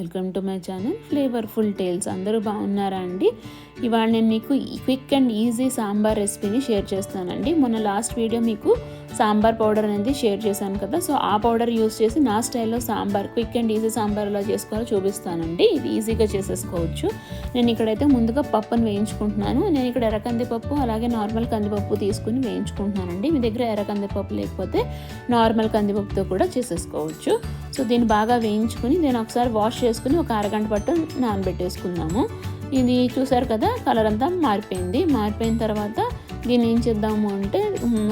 Welcome to my channel flavourful tales. అందరూ బాగున్నారా అండి? ఇవాళ నేను మీకు క్విక్ అండ్ ఈజీ సాంబార్ రెసిపీని షేర్ చేస్తానండి. మొన్న లాస్ట్ వీడియో మీకు సాంబార్ పౌడర్ అనేది షేర్ చేశాను కదా. సో ఆ పౌడర్ యూస్ చేసి నా స్టైల్లో sambar quick and easy sambar ఎలా చేసుకోవాలో చూపిస్తానండి. ఇది ఈజీగా చేసేసుకోవచ్చు. నేను ఇక్కడైతే ముందుగా పప్పును వేయించుకుంటున్నాను. నేను ఇక్కడ ఎర్ర కందిపప్పు అలాగే నార్మల్ కందిపప్పు తీసుకుని వేయించుకుంటున్నానండి. మీ దగ్గర ఎర్ర కందిపప్పు లేకపోతే నార్మల్ కందిపప్పుతో కూడా చేసేసుకోవచ్చు. సో దీన్ని బాగా వేయించుకుని నేను ఒకసారి వాష్ చేసుకుని ఒక అరగంట పట్టు నానబెట్టేసుకుందాము. ఇది చూసారు కదా కలర్ అంతా మారిపోయింది. మారిపోయిన తర్వాత దీన్ని ఏం చేద్దాము అంటే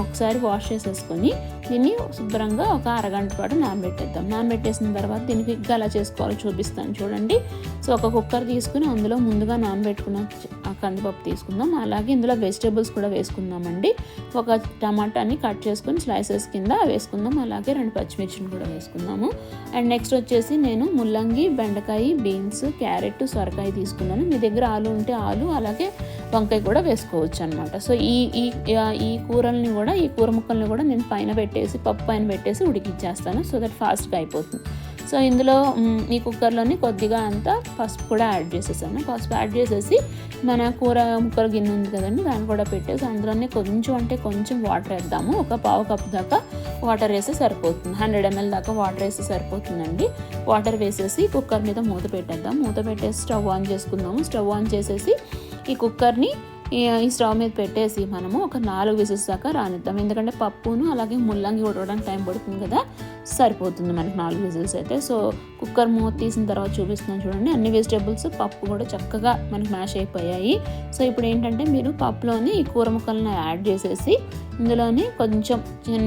ఒకసారి వాష్ చేసేసుకొని దీన్ని శుభ్రంగా ఒక అరగంట పాటు నానబెట్టేద్దాం. నానబెట్టేసిన తర్వాత దీనికి ఇంకా అలా చేసుకోవాలో చూపిస్తాను చూడండి. సో ఒక కుక్కర్ తీసుకుని అందులో ముందుగా నానబెట్టుకున్న కందిపప్పు తీసుకుందాం. అలాగే ఇందులో వెజిటేబుల్స్ కూడా వేసుకుందామండి. ఒక టమాటాని కట్ చేసుకుని స్లైసెస్ కింద వేసుకుందాం. అలాగే రెండు పచ్చిమిర్చిని కూడా వేసుకుందాము. అండ్ నెక్స్ట్ వచ్చేసి నేను ముల్లంగి బెండకాయ బీన్స్ క్యారెట్ సొరకాయ తీసుకున్నాను. మీ దగ్గర ఆలు ఉంటే ఆలు అలాగే వంకాయ కూడా వేసుకోవచ్చు అనమాట సో ఈ ఈ ఈ కూరల్ని కూడా ఈ కూర ముక్కల్ని కూడా నేను పైన పెట్టేసి పప్పు పైన పెట్టేసి ఉడికిచ్చేస్తాను. సో దట్ ఫాస్ట్గా అయిపోతుంది. సో ఇందులో ఈ కుక్కర్లోని కొద్దిగా అంతా పసుపు కూడా యాడ్ చేసేసాను. పసుపు యాడ్ చేసేసి మన కూర ముక్కల గిన్నె ఉంది కదండి దాన్ని కూడా పెట్టేసి అందులోనే కొంచెం అంటే కొంచెం వాటర్ వేద్దాము. ఒక పావు కప్పు దాకా వాటర్ వేస్తే సరిపోతుంది. హండ్రెడ్ ఎంఎల్ దాకా వాటర్ వేస్తే సరిపోతుందండి. వాటర్ వేసేసి కుక్కర్ మీద మూత పెట్టేద్దాం. మూత పెట్టేసి స్టవ్ ఆన్ చేసుకుందాము. స్టవ్ ఆన్ చేసేసి ఈ కుక్కర్ని ఈ స్టవ్ మీద పెట్టేసి మనము ఒక నాలుగు విజిల్స్ దాకా రానిద్దాం. ఎందుకంటే పప్పును అలాగే ముల్లంగి ఉడవడానికి టైం పడుతుంది కదా సరిపోతుంది మనకి నాలుగు విజిల్స్ అయితే. సో కుక్కర్ మూత తీసిన తర్వాత చూపిస్తున్నాను చూడండి. అన్ని వెజిటేబుల్స్ పప్పు కూడా చక్కగా మనకి మ్యాష్ అయిపోయాయి. సో ఇప్పుడు ఏంటంటే మీరు పప్పులోని ఈ కూర ముక్కలను యాడ్ చేసేసి ఇందులోని కొంచెం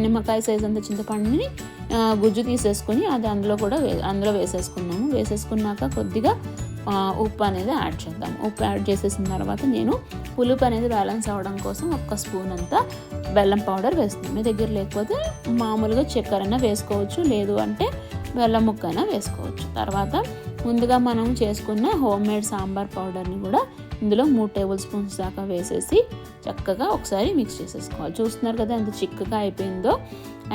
నిమ్మకాయ సైజ్ అంత చింతపండుని గుజ్జు తీసేసుకొని అది అందులో కూడా అందులో వేసేసుకున్నాము వేసేసుకున్నాక కొద్దిగా ఉప్పు అనేది యాడ్ చేద్దాం. ఉప్పు యాడ్ చేసేసిన తర్వాత నేను పులుపు అనేది బ్యాలెన్స్ అవ్వడం కోసం ఒక్క స్పూన్ అంతా బెల్లం పౌడర్ వేస్తున్నాను మీ దగ్గర లేకపోతే మామూలుగా చక్కెర అయినా వేసుకోవచ్చు లేదు అంటే బెల్లం ముక్క అయినా వేసుకోవచ్చు. తర్వాత ముందుగా మనం చేసుకున్న హోమ్ మేడ్ సాంబార్ పౌడర్ని కూడా ఇందులో మూడు టేబుల్ స్పూన్స్ దాకా వేసేసి చక్కగా ఒకసారి మిక్స్ చేసేసుకోవాలి. చూస్తున్నారు కదా ఎంత చిక్కగా అయిపోయిందో.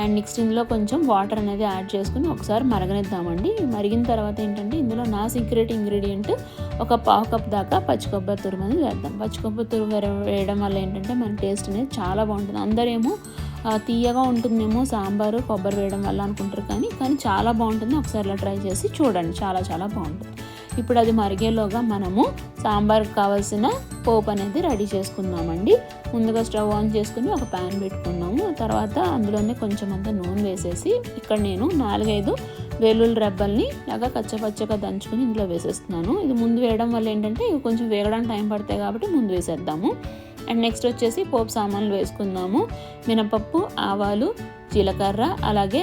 అండ్ నెక్స్ట్ ఇందులో కొంచెం వాటర్ అనేది యాడ్ చేసుకుని ఒకసారి మరగనిద్దామండి. మరిగిన తర్వాత ఏంటంటే ఇందులో నా సీక్రెట్ ఇంగ్రీడియంట్ ఒక పావు కప్ దాకా పచ్చి కొబ్బరి తురుము అనేది వేద్దాం. పచ్చి కొబ్బరి తురుము వేయడం వల్ల ఏంటంటే మన టేస్ట్ అనేది చాలా బాగుంటుంది. అందరేమో తీయగా ఉంటుందేమో సాంబారు కొబ్బరి వేయడం వల్ల అనుకుంటారు కానీ కానీ చాలా బాగుంటుంది. ఒకసారి ఇలా ట్రై చేసి చూడండి. చాలా చాలా బాగుంటుంది. ఇప్పుడు అది మరిగేలోగా మనము సాంబార్కి కావాల్సిన పోపు అనేది రెడీ చేసుకుందామండి. ముందుగా స్టవ్ ఆన్ చేసుకుని ఒక ప్యాన్ పెట్టుకున్నాము. తర్వాత అందులోనే కొంచెం అంత నూనె వేసేసి ఇక్కడ నేను నాలుగైదు వెల్లుల్లి రెబ్బల్ని లాగా కచ్చపచ్చగా దంచుకుని ఇందులో వేసేస్తున్నాను. ఇది ముందు వేయడం వల్ల ఏంటంటే ఇవి కొంచెం వేగడానికి టైం పడతాయి కాబట్టి ముందు వేసేద్దాము. అండ్ నెక్స్ట్ వచ్చేసి పోపు సామాన్లు వేసుకుందాము. మినపప్పు ఆవాలు జీలకర్ర అలాగే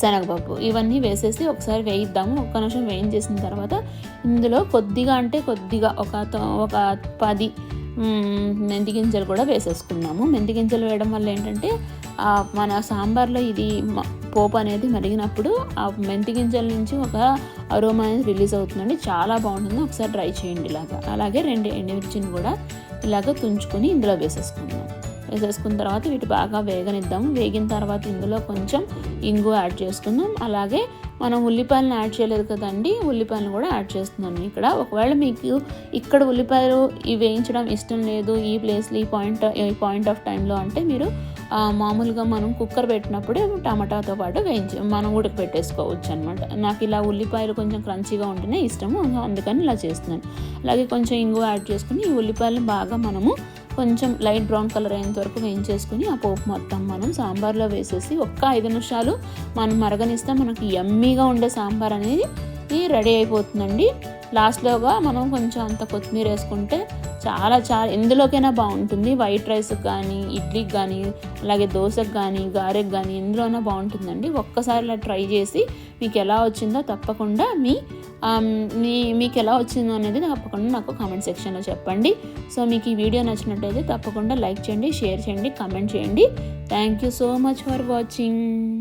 శనగపప్పు ఇవన్నీ వేసేసి ఒకసారి వేయిద్దాము. ఒక్క నిమిషం వేయించేసిన తర్వాత ఇందులో కొద్దిగా అంటే కొద్దిగా ఒక ఒక పది మెంతి గింజలు కూడా వేసేసుకున్నాము. మెంతి గింజలు వేయడం వల్ల ఏంటంటే మన సాంబార్లో ఇది పోపు అనేది మరిగినప్పుడు ఆ మెంతి గింజల నుంచి ఒక అరోమా అనేది రిలీజ్ అవుతుందండి. చాలా బాగుంటుంది. ఒకసారి ట్రై చేయండి ఇలాగా. అలాగే రెండు ఎండుమిర్చిని కూడా ఇలాగ తుంచుకొని ఇందులో వేసేసుకుందాం. వేసేసుకున్న తర్వాత వీటి బాగా వేగనిద్దాం. వేగిన తర్వాత ఇందులో కొంచెం ఇంగు యాడ్ చేసుకుందాం. అలాగే మనం ఉల్లిపాయలను యాడ్ చేయలేదు కదండి ఉల్లిపాయలను కూడా యాడ్ చేస్తున్నాను ఇక్కడ ఒకవేళ మీకు ఇక్కడ ఉల్లిపాయలు ఇవి వేయించడం ఇష్టం లేదు ఈ ప్లేస్లో ఈ పాయింట్ ఈ పాయింట్ ఆఫ్ టైంలో అంటే మీరు మామూలుగా మనం కుక్కర్ పెట్టినప్పుడే టమాటాతో పాటు వేయించి మనం ఉడకపెట్టేసుకోవచ్చు అనమాట నాకు ఇలా ఉల్లిపాయలు కొంచెం క్రంచీగా ఉంటేనే ఇష్టము అందుకని ఇలా చేస్తున్నాను. అలాగే కొంచెం ఇంగు యాడ్ చేసుకుని ఈ ఉల్లిపాయలను బాగా మనము కొంచెం లైట్ బ్రౌన్ కలర్ అయ్యేంత వరకు వేయించేసుకుని ఆ పోపు మొత్తం మనం సాంబార్లో వేసేసి ఒక్క ఐదు నిమిషాలు మనం మరగనిస్తే మనకి ఎమ్మీగా ఉండే సాంబార్ అనేది రెడీ అయిపోతుందండి. లాస్ట్లోగా మనం కొంచెం అంత కొత్తిమీర వేసుకుంటే చాలా చాలా ఎందులోకైనా బాగుంటుంది. వైట్ రైస్కి కానీ ఇడ్లీకి కానీ అలాగే దోశకు కానీ గారెకి కానీ ఎందులోనైనా బాగుంటుందండి. ఒక్కసారి ఇలా ట్రై చేసి మీకు ఎలా వచ్చిందో తప్పకుండా మీ మీ మీకు ఎలా వచ్చిందో అనేది తప్పకుండా నాకు కామెంట్ సెక్షన్లో చెప్పండి. సో మీకు ఈ వీడియో నచ్చినట్టయితే తప్పకుండా లైక్ చేయండి షేర్ చేయండి కామెంట్ చేయండి. Thank you so much for watching